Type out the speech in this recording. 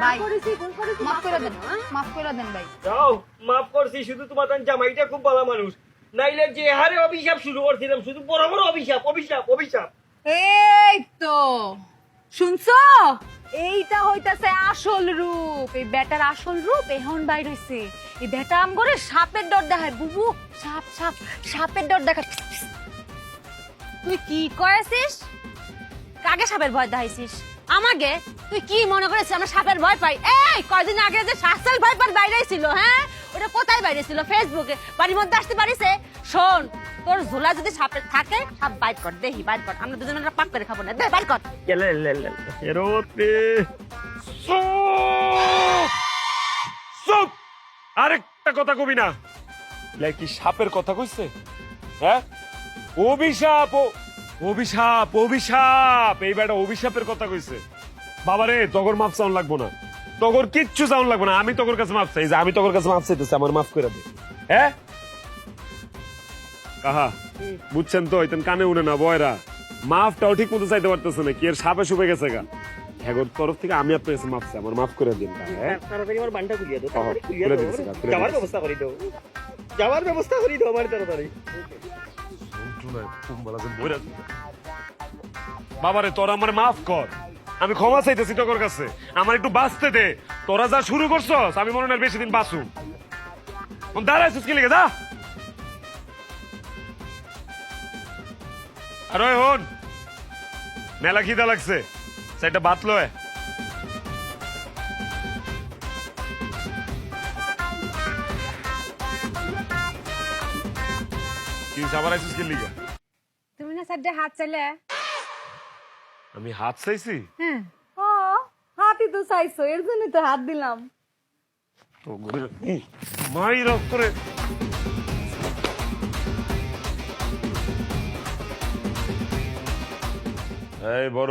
ভাই মাফ করে দেন মাফ করে দেন ভাই। যাও মাফ করছি শুধু তোমার জামাইটা খুব ভালো মানুষ। নাইলে যে হারে অভিশাপ শুরু করছিলাম শুধু বড় বড় অভিশাপ অভিশাপ অভিশাপ। এই তো শুনছো? এইটা হইতাছে আসল রূপ এই বেটার আসল রূপ এখন বাইর হইছে এই বেটা আম করে সাপের ডর দেখায় বুবু সাপ সাপ সাপের ডর দেখায়। তুই কি করেছিস কাকে সাপের ভয় দেখাইছিস? আমাকে? তুই কি মনে করেছিস আমরা সাপের ভয় পাই? এই, কয়দিন আগে যে শাসাল ভয় পার বাইরে ছিল হ্যাঁ? ওটা কোথায় বাইরে ছিল? ফেসবুকে বাড়ির মধ্যে আসতে পারিছে? শোন, তোর ঝোলা যদি সাপের থাকে, সাপ বাইর কর, দেখি, বাইর কর। আমরা দুজন মিলে পাক করে খাব না। দে, বাইর কর। গেলে এরোতে চুপ আরেকটা কথা কবি না। লাই কি সাপের কথা কইছে? হ্যাঁ? অভিশাপ অভিশাপ অভিশাপ! এই বেটা অভিশাপের কথা কইছে। বাবারে তগর মাপ চাউন লাগবো না। তগর কিচ্ছু চাউন লাগবো না। আমি তগর কাছে মাপ চাই। যে আমি তগর কাছে মাপ চাইতেছি আমার মাফ করে দে। হ্যাঁ কাহা? বুঝছেন তো ইতেন কানে উনে না বয়রা। মাফটাও ঠিক মতো চাইতে পারতেছে না কি এর সাপে শুপে গেছে গা? হ্যাগোর তরফ থেকে আমি আপনার কাছে মাফ চাই আমার মাফ করে দিন হ্যাঁ তাড়াতাড়ি আমার বানটা খুলিয়ে দাও খুলিয়ে দাও যাওয়ার ব্যবস্থা করে দাও। যাওয়ার ব্যবস্থা করে দাও আমার তাড়াতাড়ি। বাবারে, তোরা আমার মাফ কর। আমি ক্ষমা চাইতেছি তোর কাছে। আমার একটু বাঁচতে দে। তোরা যা শুরু করছস, আমি মনে হয় বেশি দিন বাঁচু। দাঁড়াইছিস কি লিখে দা আর হন। মেলা খিদা লাগছে। সেটা বাত কি সাবার আইছিস কি লিগা তুমি না সাড্ডে হাত চাইলে? আমি হাত চাইছি? হ্যাঁ। ও হাতই তো চাইছো এর জন্য তো হাত দিলাম। তো ঘুরে মাই করে। এই বড়